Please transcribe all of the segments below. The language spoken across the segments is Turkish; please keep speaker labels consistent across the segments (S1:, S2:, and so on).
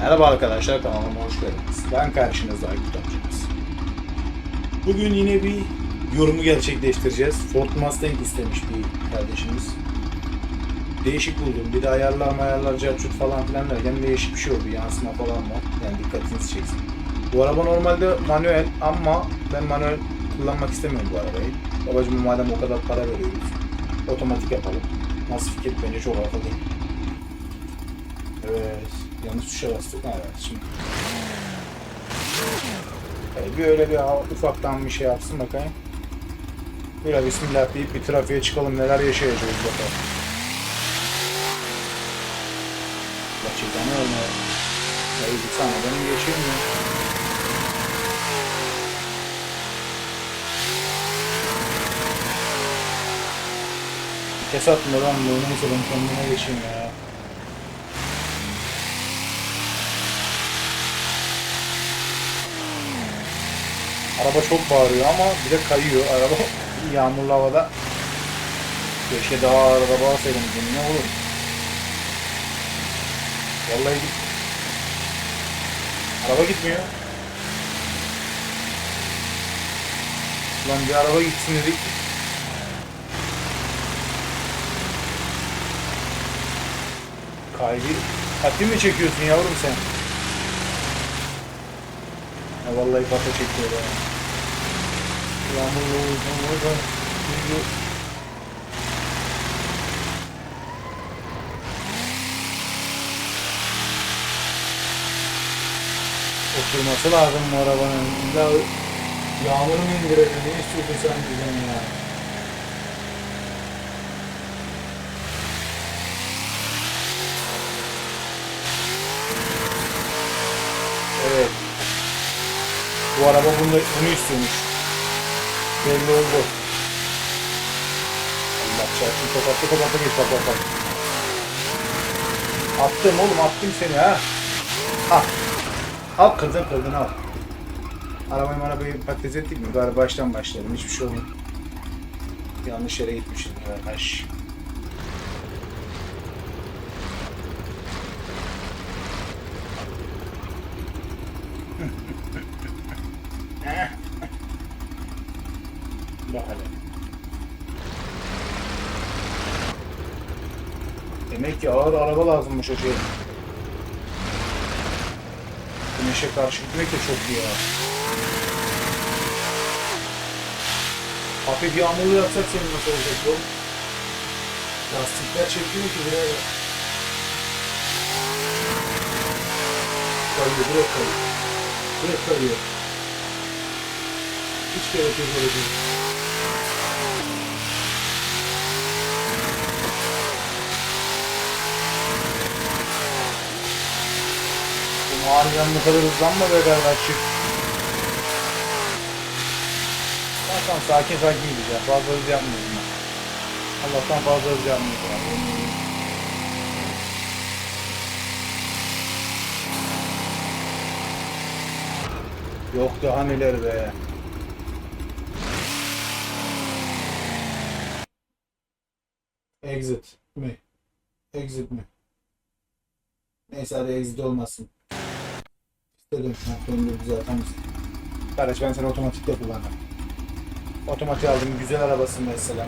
S1: Merhaba arkadaşlar kanalıma hoş geldiniz. Ben karşınızda Aykut amcamız. Bugün yine bir yorumu gerçekleştireceğiz. Ford Mustang istemiş bir kardeşimiz. Değişik buldum. Bir de ayarlar ayarlar carçut falan filan derken değişik bir şey oldu. Yansıma falan var. Yani dikkatinizi çeksin. Bu araba normalde manuel ama ben manuel kullanmak istemiyorum bu arabayı. Babacım madem o kadar para veriyoruz. Otomatik yapalım. Nasıl fikir bence çok akıllı. Evet. Yanlış tuşa bastık. Ha, Evet şimdi. Evet, bir öyle bir ufaktan bir şey yapsın bakayım. Böyle bismillah deyip bir trafiğe çıkalım neler yaşayacağız bakalım. Gerçekten öyle. Ya bir sana benim geçeyim mi? Kes atmadan bu neyse ben kendime geçeyim ya. Araba çok bağırıyor ama bir de kayıyor. Araba yağmurlu havada. Keşke daha araba alsaydım ne olur. Vallahi git. Araba gitmiyor. Lan bir araba gitsin dedik. Kaydı. Hadi mi çekiyorsun yavrum sen? Ya vallahi pata çekiyor ya. Yağmurlu uzun uzun. Çünkü oturması lazım bu arabanın. Ya yağmuru mu indirelim? Ne istiyorsun sen bizden ya? Evet. Bu araba bunu, bunu istiyormuş. Belli oldu. Allah çarpsın tokatlı tokatlı geç bak bak bak. Attım oğlum attım seni ha. Al. Al kırdın kırdın al. Arabayı arabayı patates ettik mi? Bari baştan başlayalım. Hiçbir şey olmadı. Yanlış yere gitmişiz arkadaş. Ki ağır araba lazımmış o şey. Güneşe karşı gitmek de çok iyi ya. Hafif yağmurlu yapsak senin nasıl olacak bu? Lastikler çekiyor ki buraya. Kayıyor, direkt kayıyor. Direkt kayıyor. Hiç gerek yok öyle değil. Mağaradan bu kadar hızlanma be kardeşim. Tamam sakin sakin gideceğim. Fazla hız yapmıyorum ben. Allah'tan fazla hız yapmıyorum. Yok daha neler be. Exit mi? Exit mi? Neyse hadi exit olmasın. Ha, döndürdü zaten. Kardeş ben seni otomatikte kullandım. Otomatik aldım. Güzel arabasın mesela.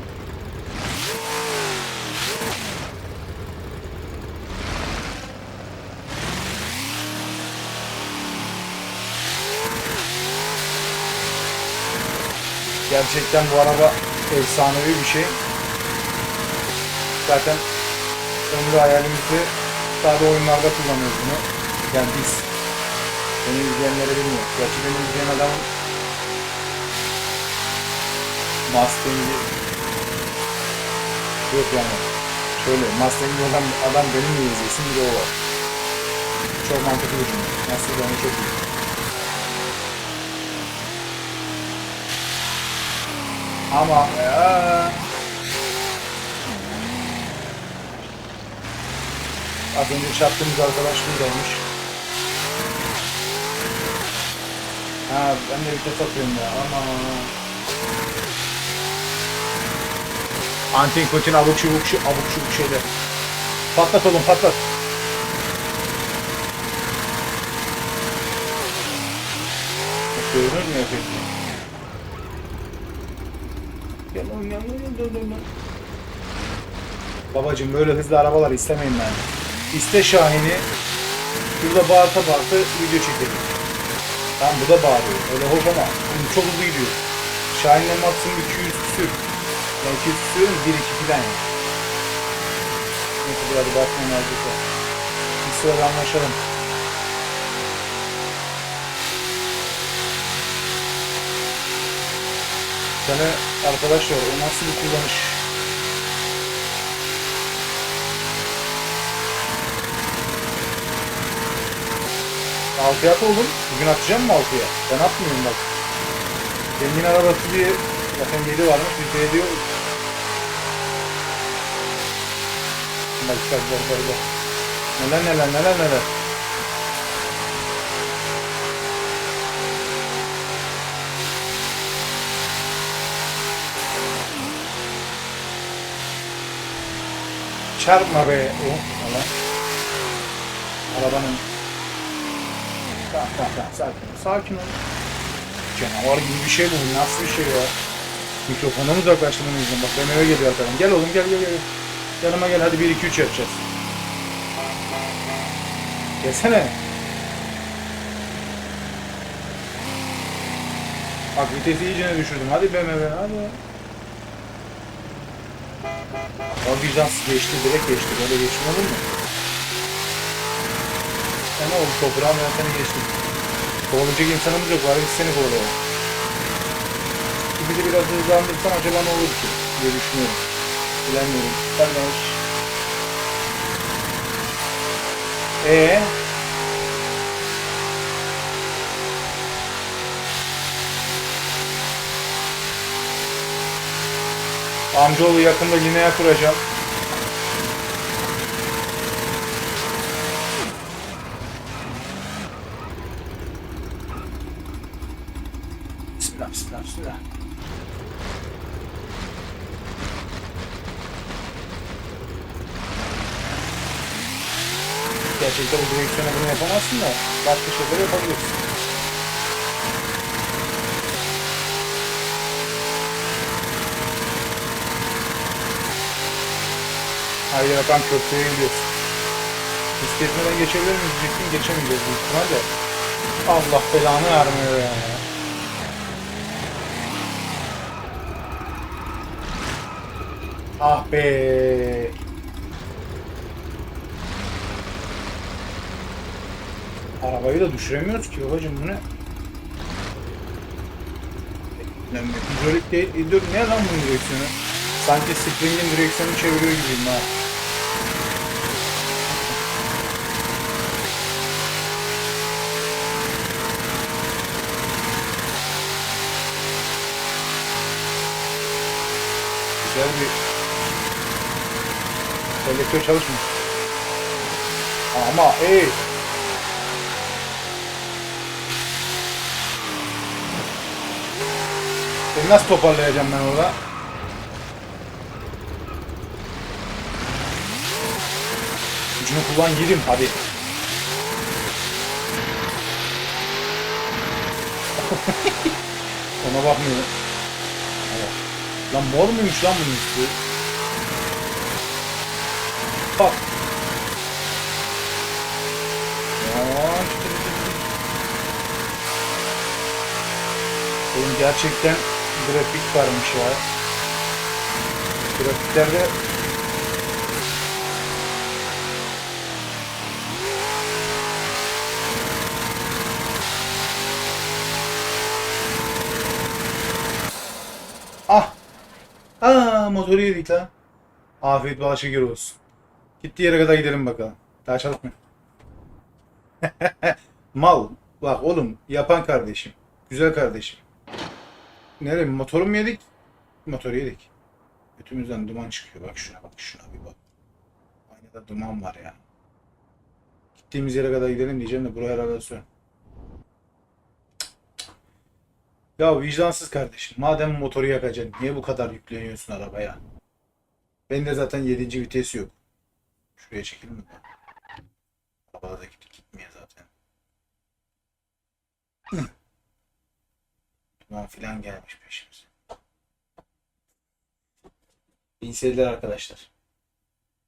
S1: Gerçekten bu araba efsanevi bir şey. Zaten ömrü hayalimizde sadece oyunlarda kullanıyoruz bunu. Yani biz. Beni izleyenlere bilmiyor. Gerçi beni izleyen adamın Mustang'i yok yani. Şöyle Mustang'i olan adam benim mi izlesin bir de o var. Çok mantıklı bir cümle. Nasıl yani çok iyi. Ama ya. Az önce çarptığımız arkadaş buradaymış. Ha ben de vites atıyorum ya. Ama Antin kutin abuk şubuk şu abuk şubuk şeyler. Patlat oğlum patlat. Görünür mü yapayım? Gel oğlum gel gel gel gel. Babacım böyle hızlı arabalar istemeyin ben. İste Şahin'i. Burada bağırta bağırta video çekelim. Tamam bu da bağırıyor. Öyle hoş ama bunu çok hızlı gidiyor. Şahin'le maksimum 200 küsür. Yani 200 küsür mü? 1 2 falan yani. Neyse bakmayın azıcık da. Bir sırada anlaşalım. Sana arkadaşlar o nasıl bir kullanış? Altıya at oğlum. Bugün atacağım mı altıya? Ben atmıyorum bak. Zengin arabası diye zaten 7 varmış. Bir şey diyor. Bak bak bak bak bak. Neler neler neler neler. Çarpma be. Oh, Allah. Arabanın. Tamam sakin ol. Sakin ol. Canavar gibi bir şey bu. Nasıl bir şey ya? Mikrofondan uzaklaştırmamı izin. Bak BMW geliyor arkadan. Gel oğlum gel gel gel. Yanıma gel hadi 1 2 3 yapacağız. Gelsene. Bak vitesi iyicene düşürdüm. Hadi BMW hadi. O vicdansız geçti, direkt geçti. Böyle geçme olur mu? Ama oldu toprağın ben seni geçtim. Kovalayacak insanımız yok. Var biz seni kovalayalım. Bizi biraz hızlandırsan acaba ne olur ki? diye düşünüyorum. Bilemiyorum. Kardeş. Ee? Amcaoğlu yakında lineye kuracağım. Bismillah, bismillah, bismillah. Gerçekten bu direksiyona bunu yapamazsın da başka şeyler yapabilirsin. Haydi bakalım köprüye gidiyoruz. Bisikletmeden geçebilir miyiz diyecektim. Geçemeyeceğiz büyük ihtimalle. Allah belanı vermiyor ya. Ah be. Arabayı da düşüremiyoruz ki babacım bu ne? Lan hidrolik değil, hidrolik ne lan bunun direksiyonu? Sanki Spring'in direksiyonunu çeviriyor gibiyim ha. Güzel bir selektör çalışmıyor. Ama ey Seni nasıl toparlayacağım ben orada? Gücünü kullan yedim hadi. Ona bakmıyor. Lan mor muymuş lan bunun üstü? Bak. Oğlum gerçekten grafik varmış ya. Grafiklerde Ah! Aa motoru yedik lan. Afiyet bal olsun. Gittiği yere kadar gidelim bakalım. Daha çalışmıyor. Mal. Bak oğlum yapan kardeşim. Güzel kardeşim. Nereye? Motoru mu yedik? Motoru yedik. Götümüzden duman çıkıyor. Bak şuna bak şuna bir bak. Aynada duman var ya. Gittiğimiz yere kadar gidelim diyeceğim de buraya radyasyon. Ya vicdansız kardeşim. Madem motoru yakacaksın niye bu kadar yükleniyorsun arabaya? Bende zaten 7. vites yok. Şuraya çekelim mi? Arabada da git- gitmiyor zaten. Aman filan gelmiş peşimize. İyi seyirler arkadaşlar.